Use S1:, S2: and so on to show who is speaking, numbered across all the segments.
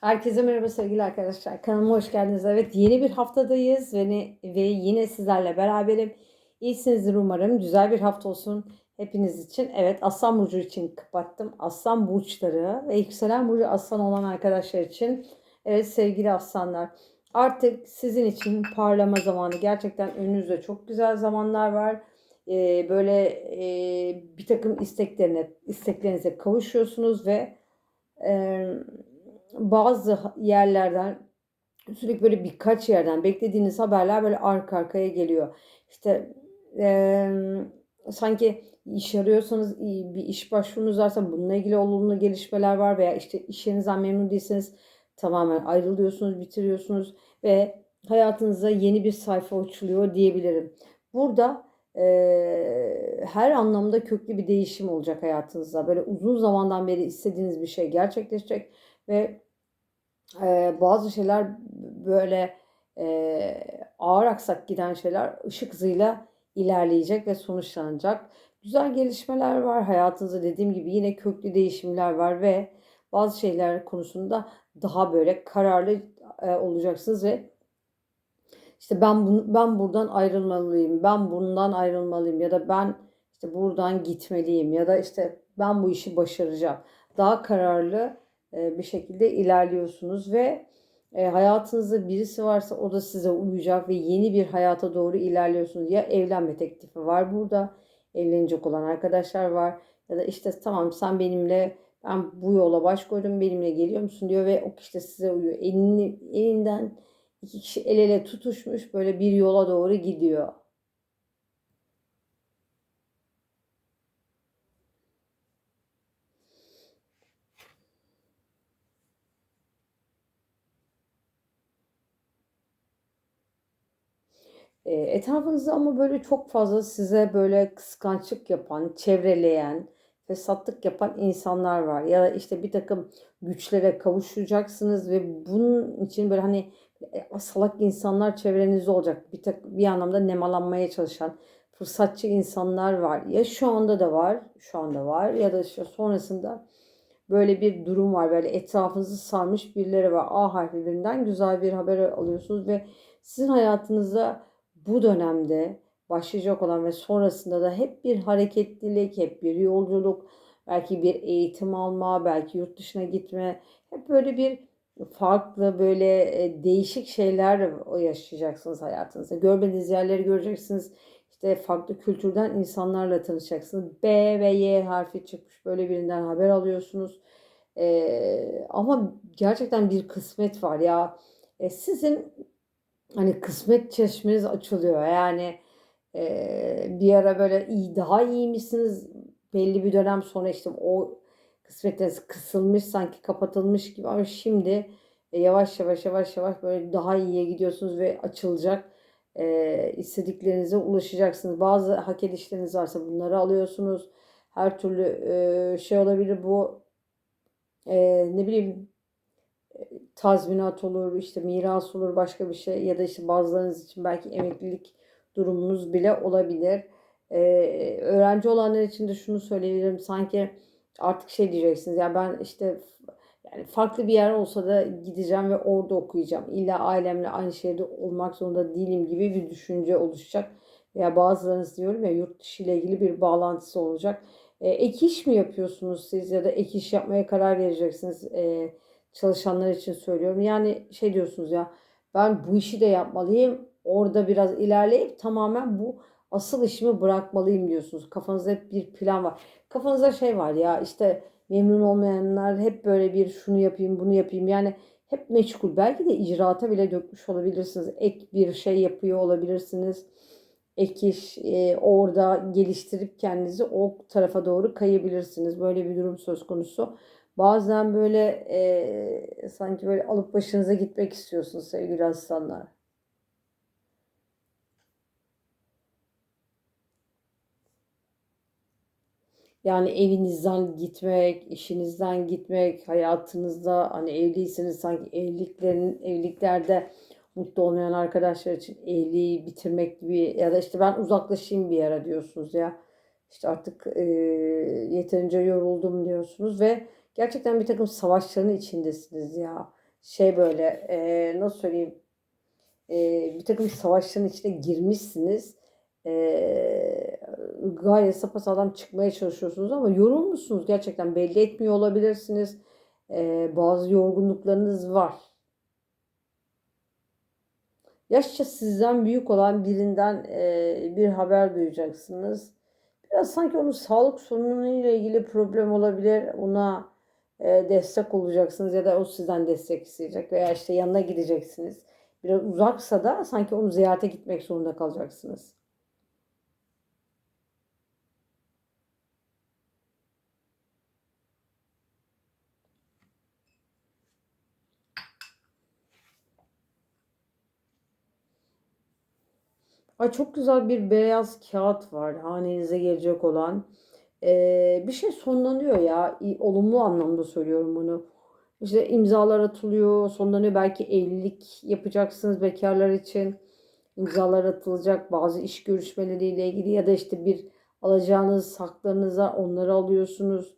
S1: Herkese merhaba sevgili arkadaşlar. Kanalıma hoş geldiniz. Evet yeni bir haftadayız ve, ne- ve yine sizlerle beraberim. İyisinizdir umarım. Güzel bir hafta olsun hepiniz için. Evet Aslan Burcu için kapattım. Aslan Burçları ve yükselen Burcu Aslan olan arkadaşlar için. Evet sevgili aslanlar. Artık sizin için parlama zamanı. Gerçekten önünüzde çok güzel zamanlar var. Ee, böyle e, bir takım isteklerine, isteklerinize kavuşuyorsunuz ve e, bazı yerlerden sürekli böyle birkaç yerden beklediğiniz haberler böyle arka arkaya geliyor. İşte eee, sanki iş arıyorsanız bir iş başvurunuz varsa bununla ilgili olumlu gelişmeler var veya işte iş yerinizden memnun değilseniz tamamen ayrılıyorsunuz, bitiriyorsunuz ve hayatınıza yeni bir sayfa açılıyor diyebilirim. Burada eee, her anlamda köklü bir değişim olacak hayatınızda. Böyle uzun zamandan beri istediğiniz bir şey gerçekleşecek ve e, bazı şeyler böyle e, ağır aksak giden şeyler ışık hızıyla ilerleyecek ve sonuçlanacak. Güzel gelişmeler var hayatınızda dediğim gibi yine köklü değişimler var ve bazı şeyler konusunda daha böyle kararlı e, olacaksınız ve işte ben ben buradan ayrılmalıyım, ben bundan ayrılmalıyım ya da ben işte buradan gitmeliyim ya da işte ben bu işi başaracağım. Daha kararlı bir şekilde ilerliyorsunuz ve e, hayatınızda birisi varsa o da size uyacak ve yeni bir hayata doğru ilerliyorsunuz. Ya evlenme teklifi var burada, evlenecek olan arkadaşlar var ya da işte tamam sen benimle ben bu yola baş koydum benimle geliyor musun diyor ve o kişi de size uyuyor. Elini, elinden iki kişi el ele tutuşmuş böyle bir yola doğru gidiyor. E, etrafınızda ama böyle çok fazla size böyle kıskançlık yapan, çevreleyen, fesatlık yapan insanlar var. Ya da işte bir takım güçlere kavuşacaksınız ve bunun için böyle hani salak insanlar çevrenizde olacak. Bir, tak, bir anlamda nemalanmaya çalışan fırsatçı insanlar var. Ya şu anda da var, şu anda var ya da işte sonrasında böyle bir durum var. Böyle etrafınızı sarmış birileri var. A harflerinden güzel bir haber alıyorsunuz ve sizin hayatınızda bu dönemde başlayacak olan ve sonrasında da hep bir hareketlilik, hep bir yolculuk, belki bir eğitim alma, belki yurt dışına gitme, hep böyle bir farklı böyle e, değişik şeyler yaşayacaksınız hayatınızda. Görmediğiniz yerleri göreceksiniz. İşte farklı kültürden insanlarla tanışacaksınız. B ve Y harfi çıkmış böyle birinden haber alıyorsunuz. Ee, ama gerçekten bir kısmet var ya. E, sizin hani kısmet çeşmeniz açılıyor. Yani e, bir ara böyle iyi daha iyi misiniz? Belli bir dönem sonra işte o kısmetiniz kısılmış sanki kapatılmış gibi ama şimdi e, yavaş yavaş yavaş yavaş böyle daha iyiye gidiyorsunuz ve açılacak. E, istediklerinize ulaşacaksınız. Bazı hak edişleriniz varsa bunları alıyorsunuz. Her türlü e, şey olabilir bu e, ne bileyim tazminat olur, işte miras olur, başka bir şey ya da işte bazılarınız için belki emeklilik durumunuz bile olabilir. Ee, öğrenci olanlar için de şunu söyleyebilirim. Sanki artık şey diyeceksiniz ya ben işte yani farklı bir yer olsa da gideceğim ve orada okuyacağım. İlla ailemle aynı şehirde olmak zorunda değilim gibi bir düşünce oluşacak. Veya bazılarınız diyorum ya yurt dışı ile ilgili bir bağlantısı olacak. E, ek iş mi yapıyorsunuz siz ya da ek iş yapmaya karar vereceksiniz? E, çalışanlar için söylüyorum. Yani şey diyorsunuz ya ben bu işi de yapmalıyım. Orada biraz ilerleyip tamamen bu asıl işimi bırakmalıyım diyorsunuz. Kafanızda hep bir plan var. Kafanızda şey var ya işte memnun olmayanlar hep böyle bir şunu yapayım bunu yapayım. Yani hep meçgul. Belki de icraata bile dökmüş olabilirsiniz. Ek bir şey yapıyor olabilirsiniz. Ek iş e, orada geliştirip kendinizi o tarafa doğru kayabilirsiniz. Böyle bir durum söz konusu. Bazen böyle e, sanki böyle alıp başınıza gitmek istiyorsunuz sevgili aslanlar. Yani evinizden gitmek, işinizden gitmek, hayatınızda hani evliyseniz sanki evliliklerin evliliklerde mutlu olmayan arkadaşlar için evliliği bitirmek gibi ya da işte ben uzaklaşayım bir yere diyorsunuz ya. İşte artık e, yeterince yoruldum diyorsunuz ve gerçekten bir takım savaşların içindesiniz ya. şey böyle e, nasıl söyleyeyim e, bir takım savaşların içine girmişsiniz. E, gayet sapasağlam çıkmaya çalışıyorsunuz ama yorulmuşsunuz gerçekten belli etmiyor olabilirsiniz. E, bazı yorgunluklarınız var. Yaşça sizden büyük olan birinden e, bir haber duyacaksınız. Biraz sanki onun sağlık sorunuyla ilgili problem olabilir. Ona destek olacaksınız ya da o sizden destek isteyecek veya işte yanına gideceksiniz. Biraz uzaksa da sanki onu ziyarete gitmek zorunda kalacaksınız. Ay çok güzel bir beyaz kağıt var hanenize gelecek olan. Ee, bir şey sonlanıyor ya. Olumlu anlamda söylüyorum bunu. İşte imzalar atılıyor, sonlanıyor. Belki evlilik yapacaksınız bekarlar için. İmzalar atılacak bazı iş görüşmeleriyle ilgili ya da işte bir alacağınız haklarınız var onları alıyorsunuz.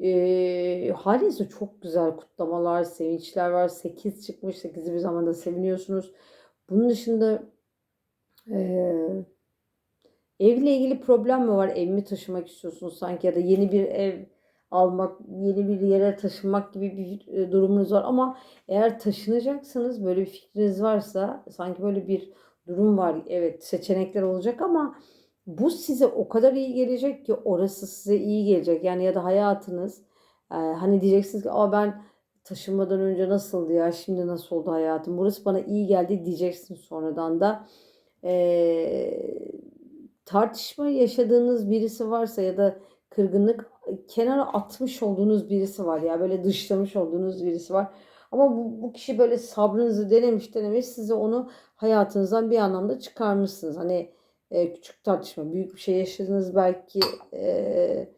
S1: Ee, halinizde çok güzel kutlamalar, sevinçler var. 8 çıkmış, 8'i bir zamanda seviniyorsunuz. Bunun dışında ee, evle ilgili problem mi var? Ev mi taşımak istiyorsunuz sanki ya da yeni bir ev almak, yeni bir yere taşınmak gibi bir e, durumunuz var. Ama eğer taşınacaksanız böyle bir fikriniz varsa sanki böyle bir durum var. Evet seçenekler olacak ama bu size o kadar iyi gelecek ki orası size iyi gelecek. Yani ya da hayatınız e, hani diyeceksiniz ki Aa, ben taşınmadan önce nasıldı ya şimdi nasıl oldu hayatım burası bana iyi geldi diyeceksiniz sonradan da e, tartışma yaşadığınız birisi varsa ya da kırgınlık kenara atmış olduğunuz birisi var ya böyle dışlamış olduğunuz birisi var. Ama bu, bu kişi böyle sabrınızı denemiş denemiş size onu hayatınızdan bir anlamda çıkarmışsınız. Hani e, küçük tartışma büyük bir şey yaşadınız belki e,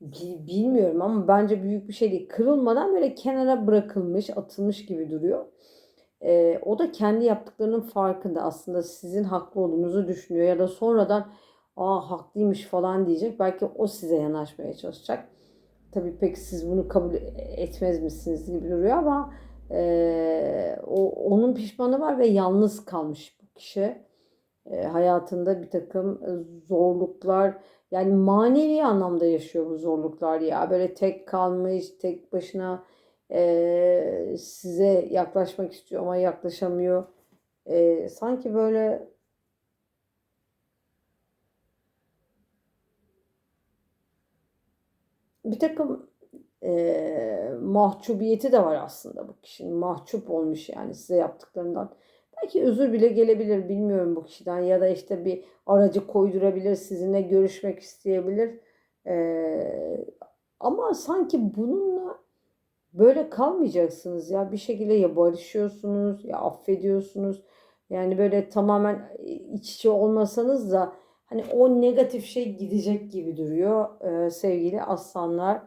S1: bilmiyorum ama bence büyük bir şey değil. Kırılmadan böyle kenara bırakılmış atılmış gibi duruyor. Ee, o da kendi yaptıklarının farkında aslında sizin haklı olduğunuzu düşünüyor ya da sonradan aa haklıymış falan diyecek. Belki o size yanaşmaya çalışacak. Tabii pek siz bunu kabul etmez misiniz gibi duruyor ama e, o, onun pişmanı var ve yalnız kalmış bu kişi. E, hayatında bir takım zorluklar yani manevi anlamda yaşıyor bu zorluklar ya. Böyle tek kalmış, tek başına e, size yaklaşmak istiyor ama yaklaşamıyor. E, sanki böyle bir takım e, mahcubiyeti de var aslında bu kişinin. Mahcup olmuş yani size yaptıklarından. Belki özür bile gelebilir bilmiyorum bu kişiden ya da işte bir aracı koydurabilir sizinle görüşmek isteyebilir. E, ama sanki bununla böyle kalmayacaksınız ya bir şekilde ya barışıyorsunuz ya affediyorsunuz. Yani böyle tamamen iç içe olmasanız da hani o negatif şey gidecek gibi duruyor ee, sevgili aslanlar.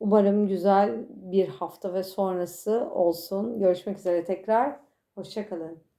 S1: Umarım güzel bir hafta ve sonrası olsun. Görüşmek üzere tekrar. Hoşçakalın.